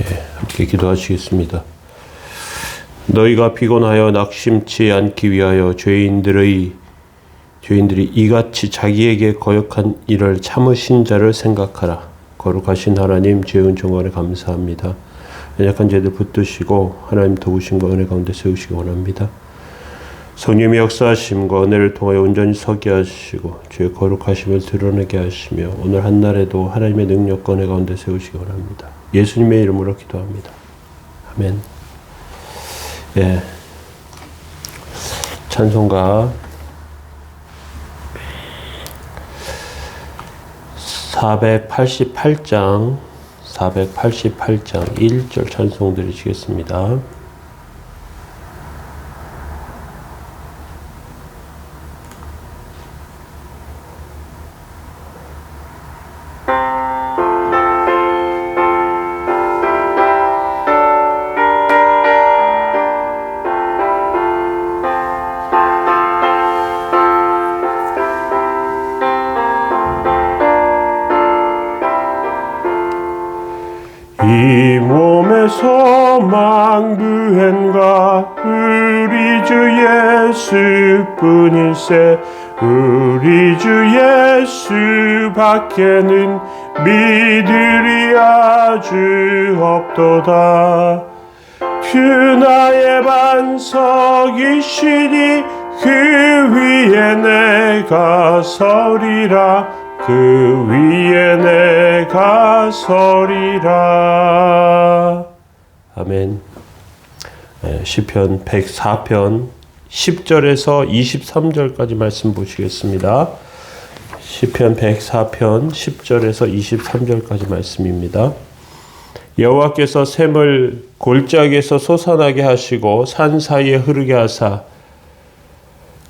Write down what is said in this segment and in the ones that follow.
예, 함께 기도하시겠습니다. 너희가 피곤하여 낙심치 않기 위하여 죄인들의 죄인들이 이같이 자기에게 거역한 일을 참으신 자를 생각하라. 거룩하신 하나님 죄은 정원에 감사합니다. 연약한 죄들 붙드시고 하나님 도우신 거 은혜 가운데 세우시기 원합니다. 성령의 역사하심과 은혜를 통하여 온전히 서게 하시고 주의 거룩하심을 드러내게 하시며 오늘 한 날에도 하나님의 능력과 은혜 가운데 세우시기 원합니다. 예수님의 이름으로 기도합니다. 아멘. 예. 찬송가 488장 488장 1절 찬송 드리시겠습니다. 몸에서 망부행가 우리 주 예수뿐일세. 우리 주 예수밖에는 믿으리 아주 없도다. 퓨나의 반석이시니 그 위에 내가 서리라 그 위에 내가 서리라 아멘 예, 시편 104편 10절에서 23절까지 말씀 보시겠습니다. 시편 104편 10절에서 23절까지 말씀입니다. 여호와께서 샘을 골짜기에서 솟아나게 하시고 산 사이에 흐르게 하사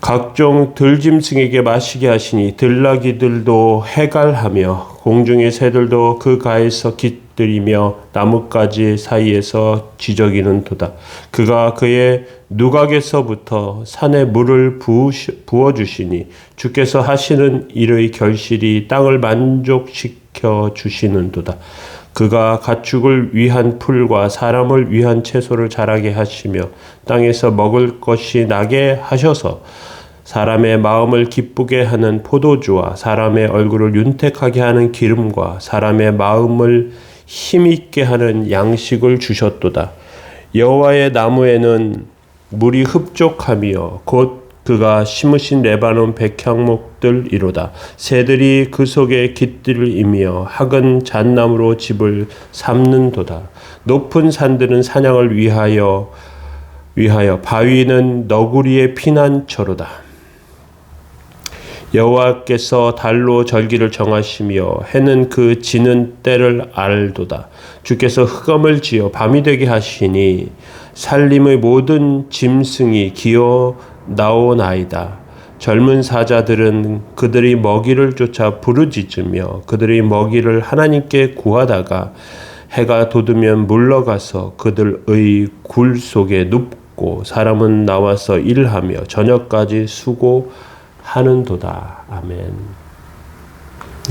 각종 들짐승에게 마시게 하시니 들나귀들도 해갈하며 공중의 새들도 그 가에서 깃들이며 나뭇가지 사이에서 지저귀는 도다. 그가 그의 누각에서부터 산에 물을 부어 주시니 주께서 하시는 일의 결실이 땅을 만족시켜 주시는 도다. 그가 가축을 위한 풀과 사람을 위한 채소를 자라게 하시며 땅에서 먹을 것이 나게 하셔서 사람의 마음을 기쁘게 하는 포도주와 사람의 얼굴을 윤택하게 하는 기름과 사람의 마음을 힘있게 하는 양식을 주셨도다. 여호와의 나무에는 물이 흡족하며 곧 그가 심으신 레바논 백향목들 이로다. 새들이 그 속에 깃들이며 학은 잣나무로 집을 삼는도다. 높은 산들은 사냥을 위하여 위하여 바위는 너구리의 피난처로다. 여호와께서 달로 절기를 정하시며 해는 그 지는 때를 알도다. 주께서 흑암을 지어 밤이 되게 하시니 살림의 모든 짐승이 기어 나오나이다. 젊은 사자들은 그들이 먹이를 쫓아 부르짖으며 그들이 먹이를 하나님께 구하다가 해가 돋으면 물러가서 그들의 굴 속에 눕고 사람은 나와서 일하며 저녁까지 수고하는도다. 아멘.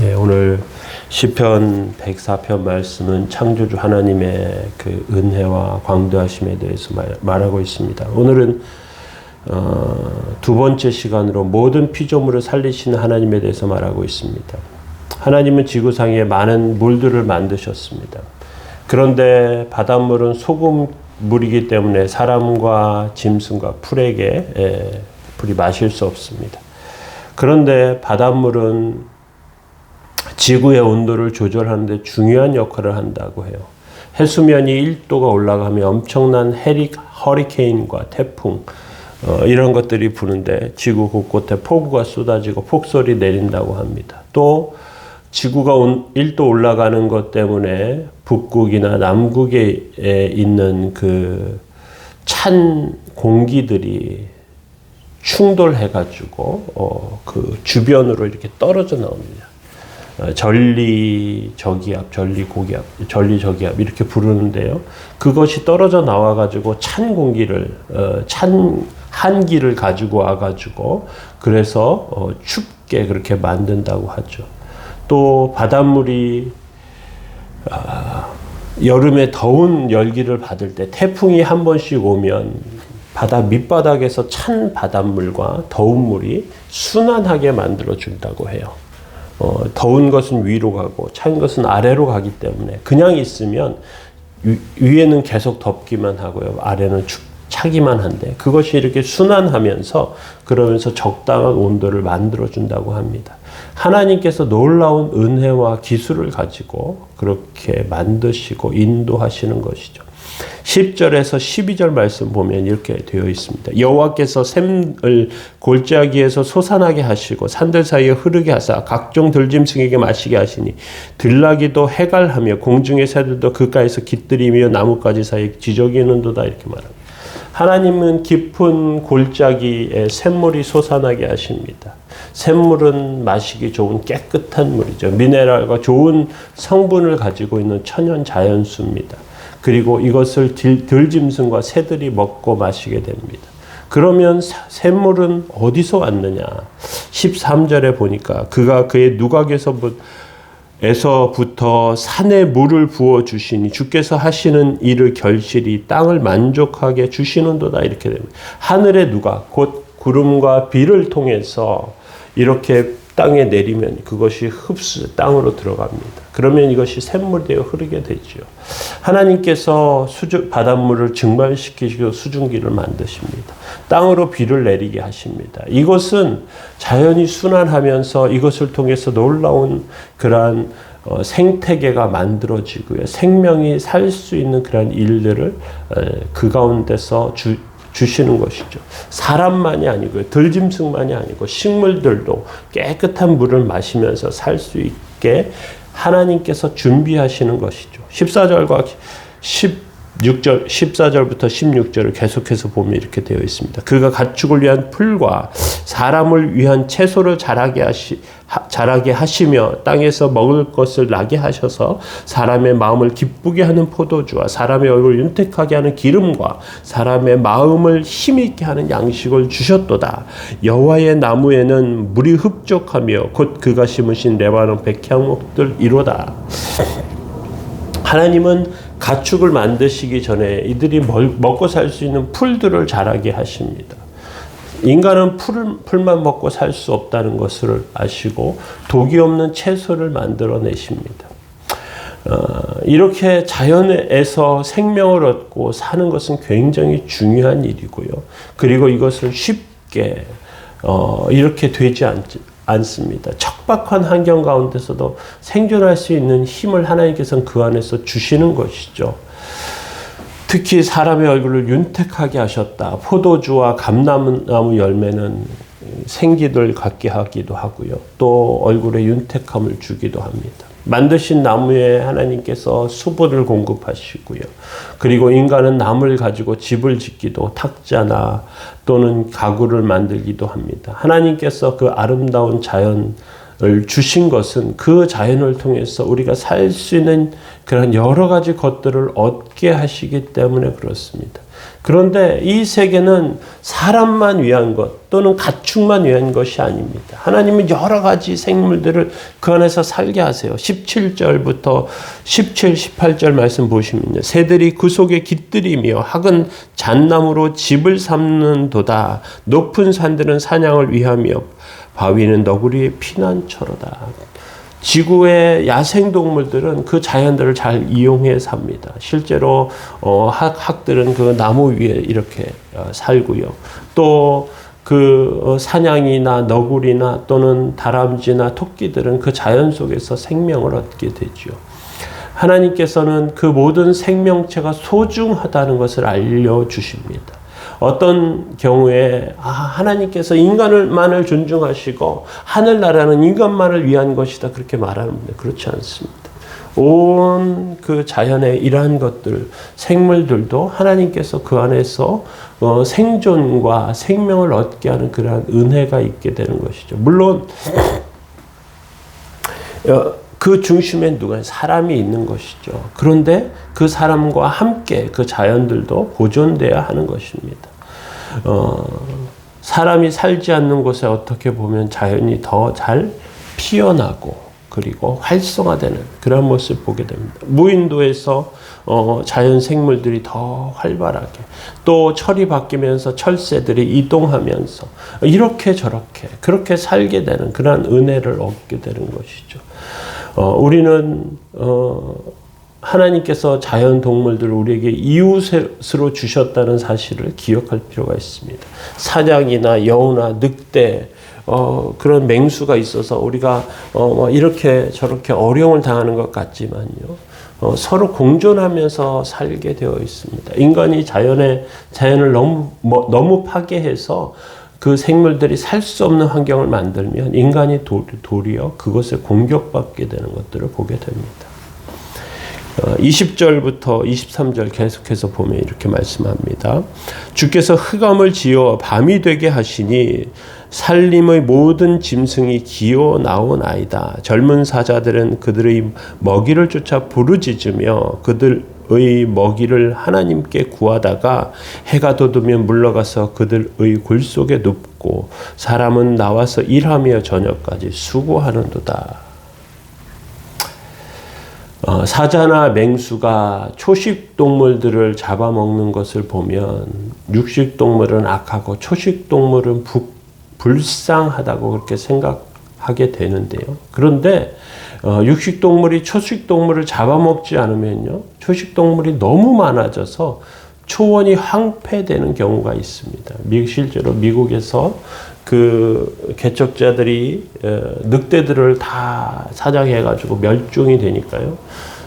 네, 오늘 시편 104편 말씀은 창조주 하나님의 그 은혜와 광대하심에 대해서 말, 하고 있습니다. 오늘은 어, 두 번째 시간으로 모든 피조물을 살리시는 하나님에 대해서 말하고 있습니다. 하나님은 지구상에 많은 물들을 만드셨습니다. 그런데 바닷물은 소금물이기 때문에 사람과 짐승과 풀에게 예, 풀이 마실 수 없습니다. 그런데 바닷물은 지구의 온도를 조절하는데 중요한 역할을 한다고 해요. 해수면이 1도가 올라가면 엄청난 해리, 허리케인과 태풍, 어, 이런 것들이 부는데 지구 곳곳에 폭우가 쏟아지고 폭설이 내린다고 합니다. 또 지구가 1도 올라가는 것 때문에 북극이나 남극에 있는 그 찬 공기들이 충돌해가지고 어, 그 주변으로 이렇게 떨어져 나옵니다. 어, 전리 저기압, 전리 고기압, 전리 저기압 이렇게 부르는데요. 그것이 떨어져 나와가지고 찬 공기를 어, 찬 한기를 가지고 와가지고 그래서 어, 춥 춥게 그렇게 만든다고 하죠. 또 바닷물이 아, 여름에 더운 열기를 받을 때 태풍이 한 번씩 오면 바다 밑바닥에서 찬 바닷물과 더운 물이 순환하게 만들어 준다고 해요. 어, 더운 것은 위로 가고 찬 것은 아래로 가기 때문에 그냥 있으면 위, 위에는 계속 덥기만 하고요. 아래는 춥, 차기만 한데 그것이 이렇게 순환하면서 그러면서 적당한 온도를 만들어 준다고 합니다. 하나님께서 놀라운 은혜와 기술을 가지고 그렇게 만드시고 인도하시는 것이죠. 10절에서 12절 말씀 보면 이렇게 되어 있습니다. 여호와께서 샘을 골짜기에서 솟아나게 하시고 산들 사이에 흐르게 하사 각종 들짐승에게 마시게 하시니 들나귀도 해갈하며 공중의 새들도 그가에서 깃들이며 나뭇가지 사이에 지저귀는도다 이렇게 말합니다. 하나님은 깊은 골짜기에 샘물이 솟아나게 하십니다. 샘물은 마시기 좋은 깨끗한 물이죠. 미네랄과 좋은 성분을 가지고 있는 천연 자연수입니다. 그리고 이것을 들짐승과 새들이 먹고 마시게 됩니다. 그러면 샘물은 어디서 왔느냐? 13절에 보니까 그가 그의 누각에서부터 산에 물을 부어 주시니 주께서 하시는 일을 결실이 땅을 만족하게 주시는도다 이렇게 됩니다. 하늘의 누각 곧 구름과 비를 통해서 이렇게 땅에 내리면 그것이 흡수 땅으로 들어갑니다. 그러면 이것이 샘물되어 흐르게 되죠. 하나님께서 수주, 바닷물을 증발시키시고 수증기를 만드십니다. 땅으로 비를 내리게 하십니다. 이것은 자연이 순환하면서 이것을 통해서 놀라운 그러한 어, 생태계가 만들어지고요. 생명이 살 수 있는 그런 일들을 그 가운데서 주, 주시는 것이죠. 사람만이 아니고요. 들짐승만이 아니고 식물들도 깨끗한 물을 마시면서 살 수 있게 하나님께서 준비하시는 것이죠. 14절과 16절, 14절부터 16절을 계속해서 보면 이렇게 되어 있습니다. 그가 가축을 위한 풀과 사람을 위한 채소를 자라게 하시, 자라게 하시며 땅에서 먹을 것을 나게 하셔서 사람의 마음을 기쁘게 하는 포도주와 사람의 얼굴을 윤택하게 하는 기름과 사람의 마음을 힘있게 하는 양식을 주셨도다. 여호와의 나무에는 물이 흡족하며 곧 그가 심으신 레바논 백향목들 이로다. 하나님은 가축을 만드시기 전에 이들이 먹고 살 수 있는 풀들을 자라게 하십니다. 인간은 풀을, 풀만 먹고 살 수 없다는 것을 아시고 독이 없는 채소를 만들어내십니다. 어, 이렇게 자연에서 생명을 얻고 사는 것은 굉장히 중요한 일이고요. 그리고 이것을 쉽게 어, 이렇게 되지 않, 않습니다. 척박한 환경 가운데서도 생존할 수 있는 힘을 하나님께서는 그 안에서 주시는 것이죠. 특히 사람의 얼굴을 윤택하게 하셨다. 포도주와 감나무 열매는 생기를 갖게 하기도 하고요. 또 얼굴에 윤택함을 주기도 합니다. 만드신 나무에 하나님께서 수분을 공급하시고요. 그리고 인간은 나무를 가지고 집을 짓기도 탁자나 또는 가구를 만들기도 합니다. 하나님께서 그 아름다운 자연 을 주신 것은 그 자연을 통해서 우리가 살 수 있는 그런 여러 가지 것들을 얻게 하시기 때문에 그렇습니다. 그런데 이 세계는 사람만 위한 것 또는 가축만 위한 것이 아닙니다. 하나님은 여러 가지 생물들을 그 안에서 살게 하세요. 17절부터 17, 18절 말씀 보시면요. 새들이 그 속에 깃들이며 학은 잣나무로 집을 삼는 도다. 높은 산들은 사냥을 위하며 바위는 너구리의 피난처로다. 지구의 야생 동물들은 그 자연들을 잘 이용해 삽니다. 실제로 어, 학, 학들은 그 나무 위에 이렇게 어, 살고요. 또그 어, 사냥이나 너구리나 또는 다람쥐나 토끼들은 그 자연 속에서 생명을 얻게 되죠. 하나님께서는 그 모든 생명체가 소중하다는 것을 알려주십니다. 어떤 경우에 아, 하나님께서 인간을만을 존중하시고 하늘나라는 인간만을 위한 것이다 그렇게 말하는데 그렇지 않습니다. 온 그 자연의 이러한 것들 생물들도 하나님께서 그 안에서 어, 생존과 생명을 얻게 하는 그러한 은혜가 있게 되는 것이죠. 물론 어, 그 중심에 누가 사람이 있는 것이죠. 그런데 그 사람과 함께 그 자연들도 보존돼야 하는 것입니다. 어, 사람이 살지 않는 곳에 어떻게 보면 자연이 더 잘 피어나고 그리고 활성화되는 그런 모습을 보게 됩니다. 무인도에서 어, 자연 생물들이 더 활발하게 또 철이 바뀌면서 철새들이 이동하면서 이렇게 저렇게 그렇게 살게 되는 그러한 은혜를 얻게 되는 것이죠. 어, 우리는 어, 하나님께서 자연 동물들을 우리에게 이웃으로 주셨다는 사실을 기억할 필요가 있습니다. 사냥이나 여우나 늑대 어, 그런 맹수가 있어서 우리가 어, 뭐 이렇게 저렇게 어려움을 당하는 것 같지만요. 어, 서로 공존하면서 살게 되어 있습니다. 인간이 자연의 자연을 너무 뭐, 너무 파괴해서 그 생물들이 살 수 없는 환경을 만들면 인간이 도, 도리어 그것에 공격받게 되는 것들을 보게 됩니다. 20절부터 어, 23절 계속해서 보면 이렇게 말씀합니다. 주께서 흑암을 지어 밤이 되게 하시니 살림의 모든 짐승이 기어 나오나이다. 젊은 사자들은 그들의 먹이를 쫓아 부르짖으며 그들 의 먹이를 하나님께 구하다가 해가 돋으면 물러가서 그들의 굴 속에 눕고 사람은 나와서 일하며 저녁까지 수고하는도다. 어, 사자나 맹수가 초식 동물들을 잡아먹는 것을 보면 육식 동물은 악하고 초식 동물은 부, 불쌍하다고 그렇게 생각하게 되는데요. 그런데 어, 육식 동물이 초식 동물을 잡아먹지 않으면요, 초식 동물이 너무 많아져서 초원이 황폐되는 경우가 있습니다. 미, 실제로 미국에서 그 개척자들이 늑대들을 다 사냥해가지고 멸종이 되니까요.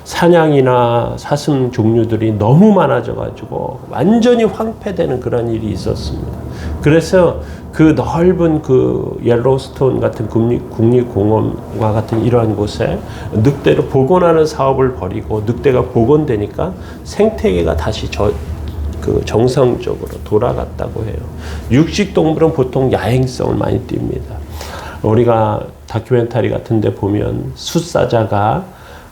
사냥이나 사슴 종류들이 너무 많아져가지고 완전히 황폐되는 그런 일이 있었습니다. 그래서 그 넓은 그 옐로스톤 같은 국립, 국립 공원과 같은 이러한 곳에 늑대를 복원하는 사업을 벌이고 늑대가 복원되니까 생태계가 다시 저, 그 정상적으로 돌아갔다고 해요. 육식 동물은 보통 야행성을 많이 띱니다. 우리가 다큐멘터리 같은데 보면 숫사자가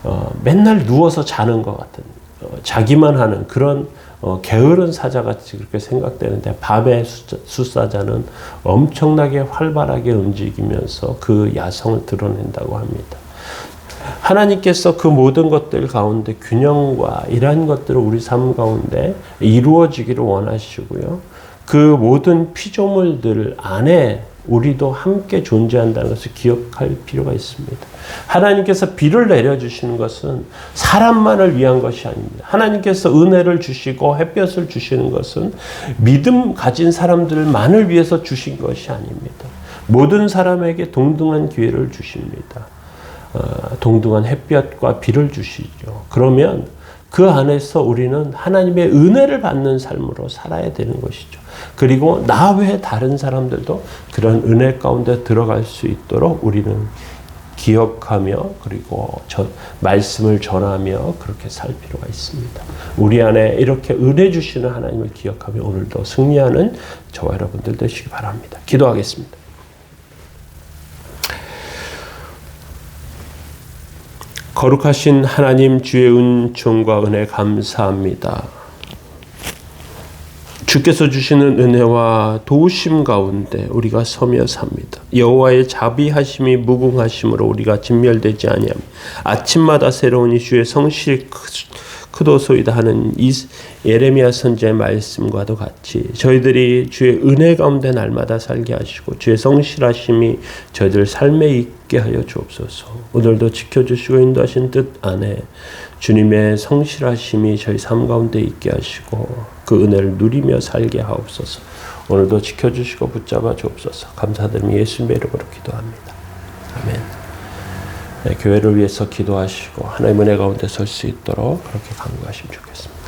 어, 맨날 누워서 자는 것 같은 어, 자기만 하는 그런 어, 게으른 사자같이 그렇게 생각되는데 밤에 숫사자는 엄청나게 활발하게 움직이면서 그 야성을 드러낸다고 합니다. 하나님께서 그 모든 것들 가운데 균형과 이러한 것들을 우리 삶 가운데 이루어지기를 원하시고요. 그 모든 피조물들 안에 우리도 함께 존재한다는 것을 기억할 필요가 있습니다. 하나님께서 비를 내려주시는 것은 사람만을 위한 것이 아닙니다. 하나님께서 은혜를 주시고 햇볕을 주시는 것은 믿음 가진 사람들만을 위해서 주신 것이 아닙니다. 모든 사람에게 동등한 기회를 주십니다. 어, 동등한 햇볕과 비를 주시죠. 그러면 그 안에서 우리는 하나님의 은혜를 받는 삶으로 살아야 되는 것이죠. 그리고 나 외에 다른 사람들도 그런 은혜 가운데 들어갈 수 있도록 우리는 기억하며 그리고 저, 말씀을 전하며 그렇게 살 필요가 있습니다. 우리 안에 이렇게 은혜 주시는 하나님을 기억하며 오늘도 승리하는 저와 여러분들 되시기 바랍니다. 기도하겠습니다. 거룩하신 하나님 주의 은총과 은혜 감사합니다. 주께서 주시는 은혜와 도우심 가운데 우리가 서며 삽니다. 여호와의 자비하심이 무궁하심으로 우리가 진멸되지 아니함. 아침마다 새로운 이주의 성실 크도소이다 하는 이 예레미야 선지의 말씀과도 같이 저희들이 주의 은혜 가운데 날마다 살게 하시고 주의 성실하심이 저희들 삶에 있게 하여 주옵소서. 오늘도 지켜주시고 인도하신 뜻 안에 주님의 성실하심이 저희 삶 가운데 있게 하시고 그 은혜를 누리며 살게 하옵소서. 오늘도 지켜주시고 붙잡아 주옵소서. 감사드리며 예수님의 이름으로 기도합니다. 아멘. 네, 교회를 위해서 기도하시고 하나님의 은혜 가운데 설 수 있도록 그렇게 강구하시면 좋겠습니다.